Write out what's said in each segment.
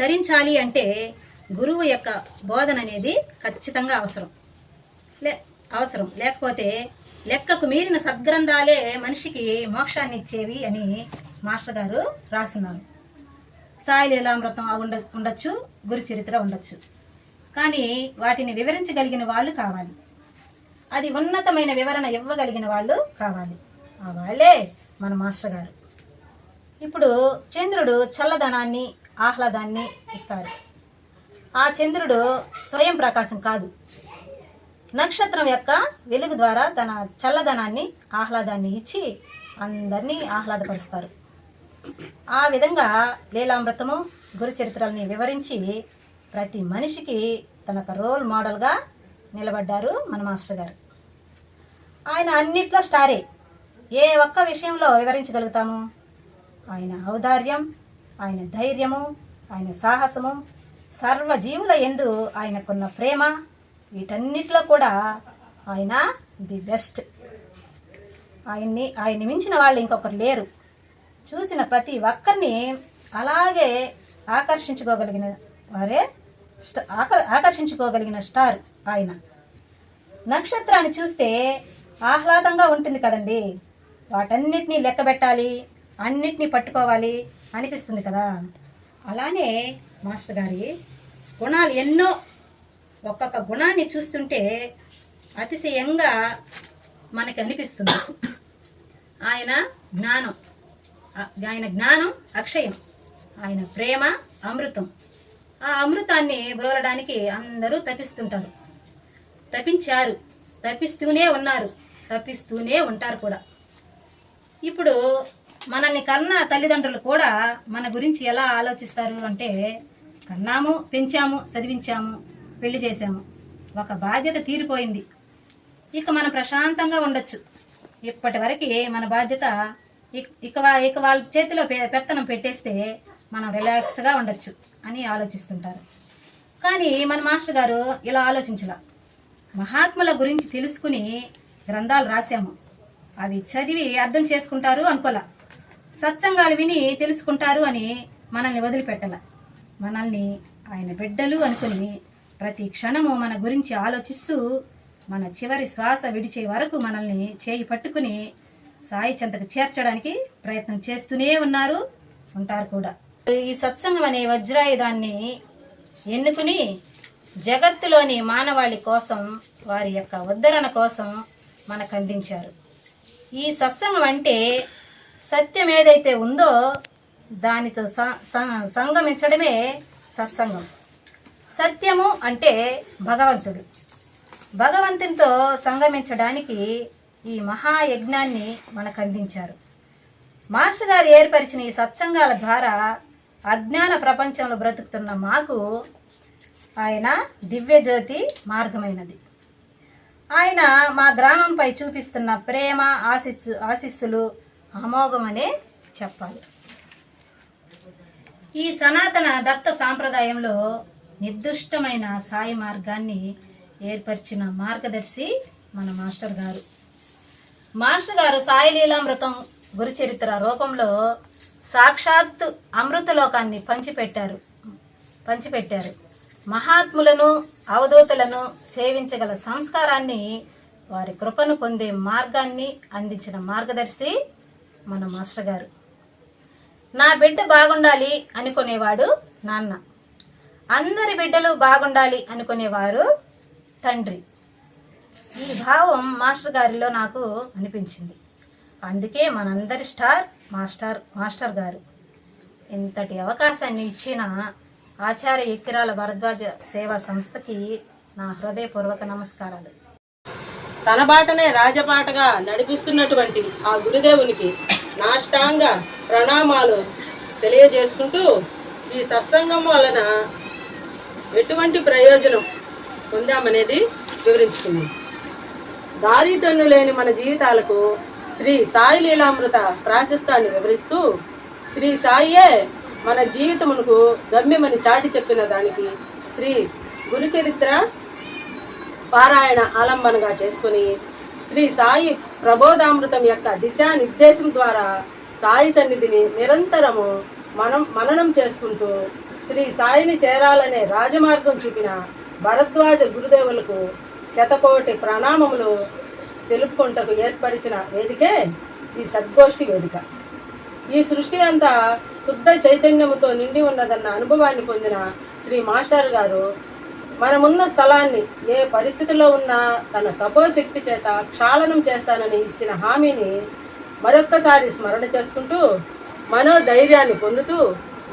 తరించాలి అంటే గురువు యొక్క బోధన అనేది ఖచ్చితంగా అవసరం. లే అవసరం. లేకపోతే లెక్కకు మీరిన సద్గ్రంథాలే మనిషికి మోక్షాన్ని ఇచ్చేవి అని మాస్టర్ గారు రాస్తున్నారు సాయి లీలామృతం ఉండ ఉండొచ్చు గురు చరిత్ర ఉండొచ్చు. కానీ వాటిని వివరించగలిగిన వాళ్ళు కావాలి. అది ఉన్నతమైన వివరణ ఇవ్వగలిగిన వాళ్ళు కావాలి. ఆ వాళ్ళే మన మాస్టర్ గారు. ఇప్పుడు చంద్రుడు చల్లదనాన్ని ఆహ్లాదాన్ని ఇస్తారు. ఆ చంద్రుడు స్వయం ప్రకాశం కాదు. నక్షత్రం యొక్క వెలుగు ద్వారా తన చల్లదనాన్ని ఆహ్లాదాన్ని ఇచ్చి అందరినీ ఆహ్లాదపరుస్తారు. ఆ విధంగా లీలామృతము గురుచరిత్రల్ని వివరించి ప్రతి మనిషికి తనకు రోల్ మోడల్గా నిలబడ్డారు మన మాస్టర్ గారు. ఆయన అన్నిట్లో స్టారే. ఏ ఒక్క విషయంలో వివరించగలుగుతాము? ఆయన ఔదార్యం ఆయన ధైర్యము ఆయన సాహసము సర్వజీవుల ఎందు ఆయనకున్న ప్రేమ వీటన్నిటిలో కూడా ఆయన ది బెస్ట్. ఆయన్ని ఆయన్ని మించిన వాళ్ళు ఇంకొకరు లేరు. చూసిన ప్రతి ఒక్కరిని అలాగే ఆకర్షించుకోగలిగిన వారే స్ట- ఆక- ఆకర్షించుకోగలిగిన స్టార్ ఆయన. నక్షత్రాన్ని చూస్తే ఆహ్లాదంగా ఉంటుంది కదండి. వాటన్నిటినీ లెక్క పెట్టాలి అన్నిటినీ పట్టుకోవాలి అనిపిస్తుంది కదా? అలానే మాస్టర్ గారి గుణాలు ఎన్నో ఒక్కొక్క గుణాన్ని చూస్తుంటే అతిశయంగా మనకి అనిపిస్తుంది. ఆయన జ్ఞానం ఆయన జ్ఞానం అక్షయం ఆయన ప్రేమ అమృతం. ఆ అమృతాన్ని బ్రోలడానికి అందరూ తపిస్తుంటారు. తపించారు తపిస్తూనే ఉన్నారు తప్పిస్తూనే ఉంటారు కూడా. ఇప్పుడు మనల్ని కన్న తల్లిదండ్రులు కూడా మన గురించి ఎలా ఆలోచిస్తారు అంటే కన్నాము పెంచాము చదివించాము పెళ్ళి చేశాము. ఒక బాధ్యత తీరిపోయింది. ఇక మనం ప్రశాంతంగా ఉండొచ్చు. ఇప్పటి వరకు మన బాధ్యత ఇక- ఇక ఇక వాళ్ళ చేతిలో పె- పెత్తనం పెట్టేస్తే మనం రిలాక్స్గా ఉండొచ్చు అని ఆలోచిస్తుంటారు. కానీ మన మాస్టర్ గారు ఇలా ఆలోచించలా. మహాత్ముల గురించి తెలుసుకుని గ్రంథాలు రాశాము. అవి చదివి అర్థం చేసుకుంటారు అనుకోలే. సత్సంగాలు విని తెలుసుకుంటారు అని మనల్ని వదిలిపెట్టల. మనల్ని ఆయన బిడ్డలు అనుకుని ప్రతి క్షణము మన గురించి ఆలోచిస్తూ మన చివరి శ్వాస విడిచే వరకు మనల్ని చేయి పట్టుకుని సాయి చెంతకు చేర్చడానికి ప్రయత్నం చేస్తూనే ఉన్నారు ఉంటారు కూడా. ఈ సత్సంగం అనే వజ్రాయుధాన్ని ఎన్నుకుని జగత్తులోని మానవాళి కోసం వారి యొక్క ఉద్ధరణ కోసం మనకు అందించారు. ఈ సత్సంగం అంటే సత్యం ఏదైతే ఉందో దానితో స- సంగమించడమే సత్సంగం. సత్యము అంటే భగవంతుడు. భగవంతునితో సంగమించడానికి ఈ మహాయజ్ఞాన్ని మనకు అందించారు. మాస్టర్ గారు ఏర్పరిచిన ఈ సత్సంగాల ద్వారా అజ్ఞాన ప్రపంచంలో బ్రతుకుతున్న మాకు ఆయన దివ్యజ్యోతి మార్గమైనది. ఆయన మా గ్రామంపై చూపిస్తున్న ప్రేమ ఆశిస్సు ఆశీస్సులు అమోఘమనే చెప్పాలి. ఈ సనాతన దత్త సాంప్రదాయంలో నిర్దిష్టమైన సాయి మార్గాన్ని ఏర్పరిచిన మార్గదర్శి మన మాస్టర్ గారు. మాస్టర్ గారు సాయి లీలామృతం గురుచరిత్ర రూపంలో సాక్షాత్ అమృతలోకాన్ని పంచిపెట్టారు. పంచిపెట్టారు. మహాత్ములను అవధూతలను సేవించగల సంస్కారాన్ని వారి కృపను పొందే మార్గాన్ని అందించిన మార్గదర్శి మన మాస్టర్ గారు. నా బిడ్డ బాగుండాలి అనుకునేవాడు నాన్న. అందరి బిడ్డలు బాగుండాలి అనుకునేవారు తండ్రి. ఈ భావం మాస్టర్ గారిలో నాకు అనిపించింది. అందుకే మనందరి స్టార్ మాస్టర్ మాస్టర్ గారు. ఇంతటి అవకాశాన్ని ఇచ్చిన ఆచార్య ఎక్కిరాల భరద్వాజ సేవా సంస్థకి నా హృదయపూర్వక నమస్కారాలు. తన బాటనే రాజబాటగా నడిపిస్తున్నటువంటి ఆ గురుదేవునికి నాష్టాంగ ప్రణామాలు తెలియజేసుకుంటూ ఈ సత్సంగం వలన ఎటువంటి ప్రయోజనం పొందామనేది వివరించుకుంది. దారితన్ను లేని మన జీవితాలకు శ్రీ సాయి లీలామృత ప్రాశస్తాన్ని వివరిస్తూ శ్రీ సాయియే మన జీవితమునకు గమ్యమని చాటి చెప్పిన దానికి శ్రీ గురుచరిత్ర పారాయణ ఆలంబనగా చేసుకుని శ్రీ సాయి ప్రబోధామృతం యొక్క దిశానిర్దేశం ద్వారా సాయి సన్నిధిని నిరంతరము మనం మననం చేసుకుంటూ శ్రీ సాయిని చేరాలనే రాజమార్గం చూపిన భరద్వాజ గురుదేవులకు శతకోటి ప్రణామములు తెలుపుకుంటకు ఏర్పరిచిన వేదికే ఈ సద్గోష్ఠి వేదిక. ఈ సృష్టి అంతా శుద్ధ చైతన్యముతో నిండి ఉన్నదన్న అనుభవాన్ని పొందిన శ్రీ మాస్టర్ గారు మనమున్న స్థలాన్ని ఏ పరిస్థితిలో ఉన్నా తన తపోశక్తి చేత క్షాళనం చేస్తానని ఇచ్చిన హామీని మరొక్కసారి స్మరణ చేసుకుంటూ మనోధైర్యాన్ని పొందుతూ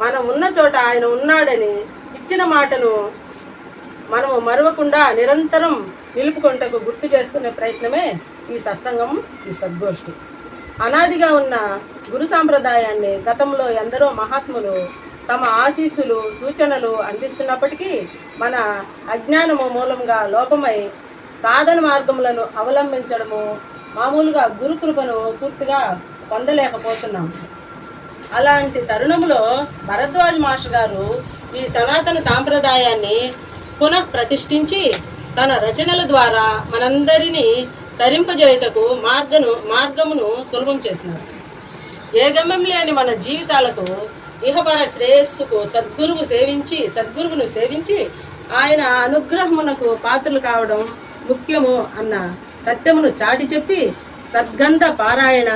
మనం ఉన్న చోట ఆయన ఉన్నాడని ఇచ్చిన మాటను మనము మరవకుండా నిరంతరం నిలుపుకుంటకు గుర్తు చేసుకునే ప్రయత్నమే ఈ సత్సంగం ఈ సద్గోష్ఠి. అనాదిగా ఉన్న గురు సాంప్రదాయాన్ని గతంలో ఎందరో మహాత్ములు తమ ఆశీస్సులు సూచనలు అందిస్తున్నప్పటికీ మన అజ్ఞానము మూలంగా లోపమై సాధన మార్గములను అవలంబించడము మామూలుగా గురుకృపను పూర్తిగా పొందలేకపోతున్నాం. అలాంటి తరుణంలో భరద్వాజ్ మాస్టర్ గారు ఈ సనాతన సాంప్రదాయాన్ని పునః ప్రతిష్ఠించి తన రచనల ద్వారా మనందరినీ తరింపజేయుటకు మార్గను మార్గమును సులభం చేసినారు. ఏ గమ్యం లేని మన జీవితాలకు ఇహపర శ్రేయస్సుకు సద్గురువు సేవించి సద్గురువును సేవించి ఆయన అనుగ్రహమునకు పాత్రలు కావడం ముఖ్యము అన్న సత్యమును చాటి చెప్పి సద్గంధ పారాయణ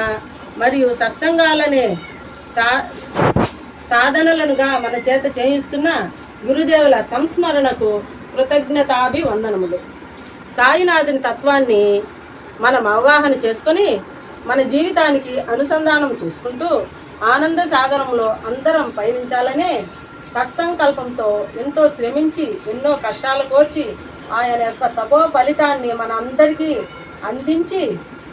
మరియు సత్సంగాలనే సా సాధనలనుగా మన చేత చేయిస్తున్న గురుదేవుల సంస్మరణకు కృతజ్ఞతాభి వందనములు సాయినాథుని తత్వాన్ని మనం అవగాహన చేసుకొని మన జీవితానికి అనుసంధానం చేసుకుంటూ ఆనంద సాగరంలో అందరం పయనించాలనే సత్సంకల్పంతో ఎంతో శ్రమించి ఎన్నో కష్టాలు కోర్చి ఆయన యొక్క తపో ఫలితాన్ని మన అందరికీ అందించి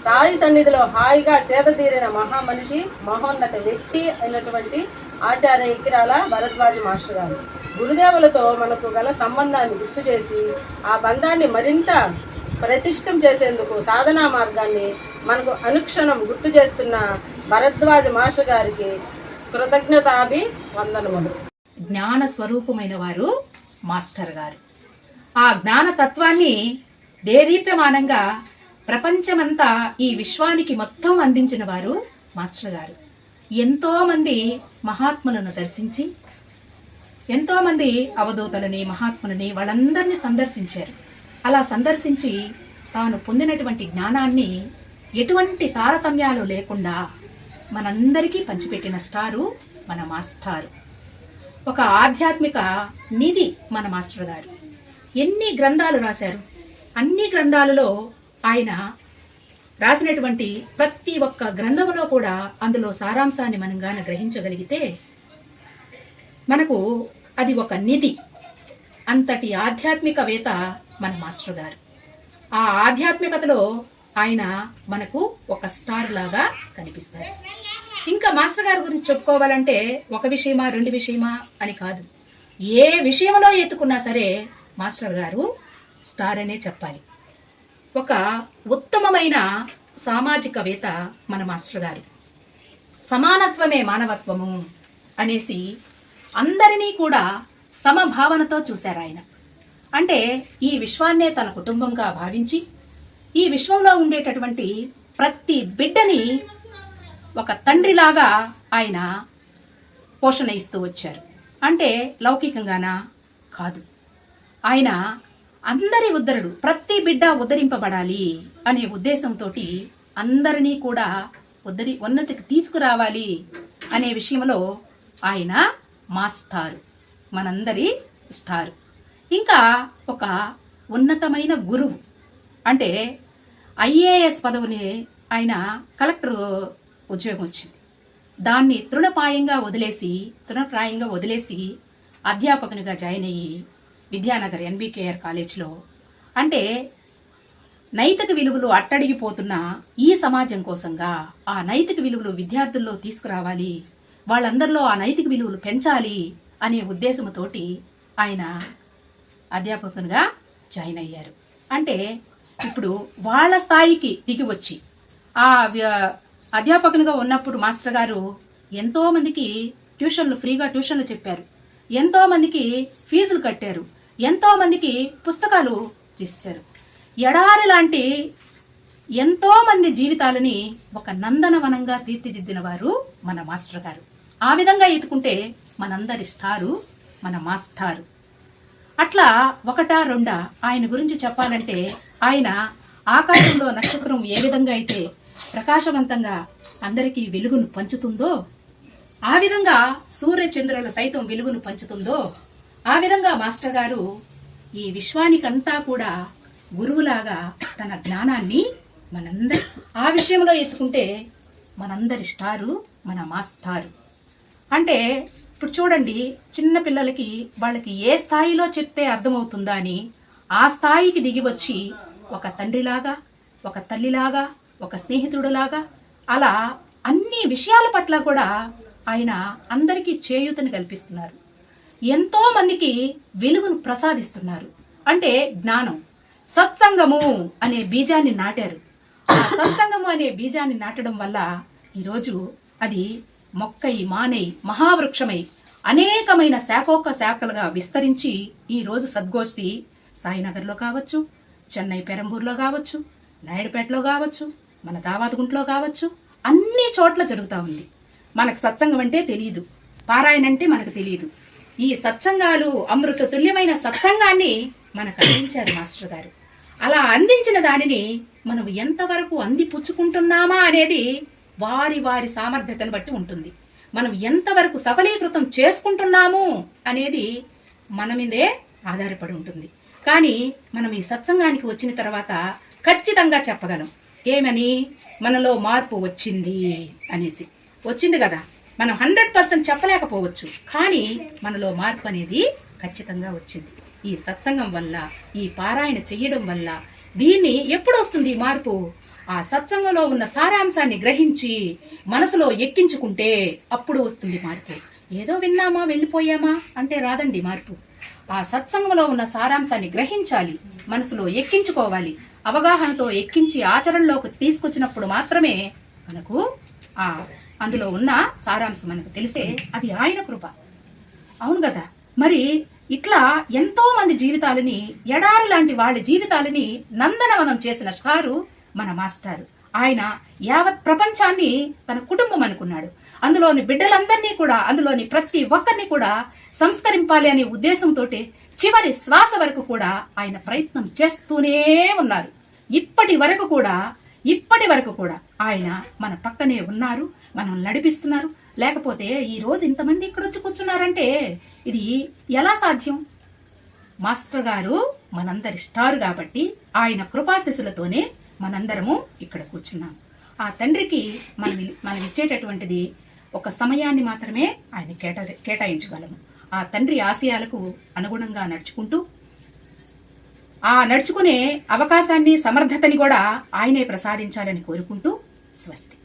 సాయి సన్నిధిలో హాయిగా సేద తీరిన మహామనిషి మహోన్నత వ్యక్తి అయినటువంటి ఆచార్య ఇకిరాల భరద్వాజ మాస్టర్ గారు. గురుదేవులతో మనకు గల సంబంధాన్ని గుర్తు చేసి ఆ బంధాన్ని మరింత ప్రతిష్టం చేసేందుకు సాధనా మార్గాన్ని మనకు అనుక్షణం గుర్తు చేస్తున్న భరద్వాజ మాష గారికి కృతజ్ఞతాభి వందనములు జ్ఞాన స్వరూపమైన వారు మాస్టర్ గారు. ఆ జ్ఞాన తత్వాన్ని దేదీప్యమానంగా ప్రపంచమంతా ఈ విశ్వానికి మొత్తం అందించిన వారు మాస్టర్ గారు. ఎంతోమంది మహాత్ములను దర్శించి ఎంతోమంది అవధూతలని మహాత్ములని వాళ్ళందరినీ సందర్శించారు. అలా సందర్శించి తాను పొందినటువంటి జ్ఞానాన్ని ఎటువంటి తారతమ్యాలు లేకుండా మనందరికీ పంచిపెట్టిన స్టారు మన మాస్టారు. ఒక ఆధ్యాత్మిక నిధి మన మాస్టర్ గారు. ఎన్ని గ్రంథాలు రాశారు? అన్ని గ్రంథాలలో ఆయన రాసినటువంటి ప్రతి ఒక్క గ్రంథంలో కూడా అందులో సారాంశాన్ని మనం గాన గ్రహించగలిగితే మనకు అది ఒక నిధి. అంతటి ఆధ్యాత్మికవేత్త మన మాస్టర్ గారు. ఆ ఆధ్యాత్మికతలో ఆయన మనకు ఒక స్టార్ లాగా కనిపిస్తారు. ఇంకా మాస్టర్ గారి గురించి చెప్పుకోవాలంటే ఒక విషయమా రెండు విషయమా అని కాదు. ఏ విషయంలో ఎత్తుకున్నా సరే మాస్టర్ గారు స్టార్ అనే చెప్పాలి. ఒక ఉత్తమమైన సామాజికవేత్త మన మాస్టర్ గారు. సమానత్వమే మానవత్వము అనేసి అందరినీ కూడా సమభావనతో చూశారు ఆయన. అంటే ఈ విశ్వాన్నే తన కుటుంబంగా భావించి ఈ విశ్వంలో ఉండేటటువంటి ప్రతి బిడ్డని ఒక తండ్రిలాగా ఆయన పోషణ ఇస్తూ వచ్చారు. అంటే లౌకికంగానా? కాదు. ఆయన అందరి ఉద్ధరుడు ప్రతి బిడ్డ ఉద్ధరింపబడాలి అనే ఉద్దేశంతో అందరినీ కూడా ఉద్ధరి ఉన్నతికి తీసుకురావాలి అనే విషయంలో ఆయన మా స్టార్ మనందరి స్టార్. ఇంకా ఒక ఉన్నతమైన గురువు. అంటే ఐఏఎస్ పదవిని ఆయన కలెక్టర్ ఉద్యోగం వచ్చింది. దాన్ని తృణపాయంగా వదిలేసి తృణప్రాయంగా వదిలేసి అధ్యాపకునిగా జాయిన్ అయ్యి విద్యానగర్ ఎన్బికేఆర్ కాలేజ్లో అంటే నైతిక విలువలు అట్టడిగిపోతున్న ఈ సమాజం కోసంగా ఆ నైతిక విలువలు విద్యార్థుల్లో తీసుకురావాలి వాళ్ళందరిలో ఆ నైతిక విలువలు పెంచాలి అనే ఉద్దేశంతోటి ఆయన అధ్యాపకునిగా జాయిన్ అయ్యారు. అంటే ఇప్పుడు వాళ్ళ స్థాయికి దిగి వచ్చి ఆ వ్య- అధ్యాపకునిగా ఉన్నప్పుడు మాస్టర్ గారు ఎంతోమందికి ట్యూషన్లు ఫ్రీగా ట్యూషన్లు చెప్పారు. ఎంతోమందికి ఫీజులు కట్టారు. ఎంతోమందికి పుస్తకాలు ఇచ్చారు ఎడారి లాంటి ఎంతోమంది జీవితాలని ఒక నందనవనంగా తీర్చిదిద్దిన వారు మన మాస్టర్ గారు. ఆ విధంగా ఎత్తుకుంటే మనందరి స్టారు మన మాస్టారు. అట్లా ఒకటా రెండా ఆయన గురించి చెప్పాలంటే ఆయన ఆకాశంలో నక్షత్రం ఏ విధంగా అయితే ప్రకాశవంతంగా అందరికీ వెలుగును పంచుతుందో ఆ విధంగా సూర్య చంద్రుల సైతం వెలుగును పంచుతుందో ఆ విధంగా మాస్టర్ గారు ఈ విశ్వానికంతా కూడా గురువులాగా తన జ్ఞానాన్ని మనందరి ఆ విషయంలో ఎత్తుకుంటే మనందరి స్టారు మన మాస్టారు. అంటే ఇప్పుడు చూడండి చిన్న పిల్లలకి వాళ్ళకి ఏ స్థాయిలో చెప్తే అర్థమవుతుందా అని ఆ స్థాయికి దిగి వచ్చి ఒక తండ్రిలాగా ఒక తల్లిలాగా ఒక స్నేహితుడులాగా అలా అన్ని విషయాల పట్ల కూడా ఆయన అందరికీ చేయూతని కల్పిస్తున్నారు. ఎంతో మందికి వెలుగును ప్రసాదిస్తున్నారు. అంటే జ్ఞానం. సత్సంగము అనే బీజాన్ని నాటారు. ఆ సత్సంగము అనే బీజాన్ని నాటడం వల్ల ఈరోజు అది మొక్కై మానై మహావృక్షమై అనేకమైన శాఖోక శాఖలుగా విస్తరించి ఈ రోజు సద్గోష్ఠి సాయినగర్లో కావచ్చు చెన్నై పెరంబూర్లో కావచ్చు నాయుడుపేటలో కావచ్చు మన దావాదగుంట్లో కావచ్చు అన్ని చోట్ల జరుగుతూ ఉంది. మనకు సత్సంగం అంటే తెలియదు పారాయణ అంటే మనకు తెలియదు ఈ సత్సంగాలు అమృత తుల్యమైన సత్సంగాన్ని మనకు అందించారు మాస్టర్ గారు. అలా అందించిన దానిని మనం ఎంతవరకు అందిపుచ్చుకుంటున్నామా అనేది వారి వారి సామర్థ్యతను బట్టి ఉంటుంది. మనం ఎంతవరకు సఫలీకృతం చేసుకుంటున్నాము అనేది మన మీదే ఆధారపడి ఉంటుంది. కానీ మనం ఈ సత్సంగానికి వచ్చిన తర్వాత ఖచ్చితంగా చెప్పగలం. ఏమని? మనలో మార్పు వచ్చింది అనేసి. వచ్చింది కదా. మనం హండ్రెడ్ పర్సెంట్ చెప్పలేకపోవచ్చు. కానీ మనలో మార్పు అనేది ఖచ్చితంగా వచ్చింది. ఈ సత్సంగం వల్ల ఈ పారాయణ చెయ్యడం వల్ల దీన్ని ఎప్పుడు వస్తుంది ఈ మార్పు? ఆ సత్సంగంలో ఉన్న సారాంశాన్ని గ్రహించి మనసులో ఎక్కించుకుంటే అప్పుడు వస్తుంది మార్పు. ఏదో విన్నామా వెళ్ళిపోయామా అంటే రాదండి మార్పు. ఆ సత్సంగంలో ఉన్న సారాంశాన్ని గ్రహించాలి మనసులో ఎక్కించుకోవాలి అవగాహనతో ఎక్కించి ఆచరణలోకి తీసుకొచ్చినప్పుడు మాత్రమే మనకు ఆ అందులో ఉన్న సారాంశం మనకు తెలిసే అది ఆయన కృప. అవును కదా? మరి ఇట్లా ఎంతో మంది జీవితాలని ఎడారి లాంటి వాళ్ళ జీవితాలని నందనవనం చేసిన స్టారు మన మాస్టారు. ఆయన యావత్ ప్రపంచాన్ని తన కుటుంబం అనుకున్నాడు. అందులోని బిడ్డలందరినీ కూడా అందులోని ప్రతి ఒక్కరిని కూడా సంస్కరింపాలి అనే ఉద్దేశంతో చివరి శ్వాస వరకు కూడా ఆయన ప్రయత్నం చేస్తూనే ఉన్నారు. ఇప్పటి వరకు కూడా ఇప్పటి వరకు కూడా ఆయన మన పక్కనే ఉన్నారు మనం నడిపిస్తున్నారు. లేకపోతే ఈ రోజు ఇంతమంది ఇక్కడ వచ్చి కూర్చున్నారంటే ఇది ఎలా సాధ్యం? మాస్టర్ గారు మనందరి స్టార్ కాబట్టి ఆయన కృపాశిసులతోనే మనందరము ఇక్కడ కూర్చున్నాం. ఆ తండ్రికి మనం మనం ఇచ్చేటటువంటిది ఒక సమయాన్ని మాత్రమే ఆయన కేటా కేటాయించగలము. ఆ తండ్రి ఆశయాలకు అనుగుణంగా నడుచుకుంటూ ఆ నడుచుకునే అవకాశాన్ని సమర్థతని కూడా ఆయనే ప్రసాదించాలని కోరుకుంటూ స్వస్తి.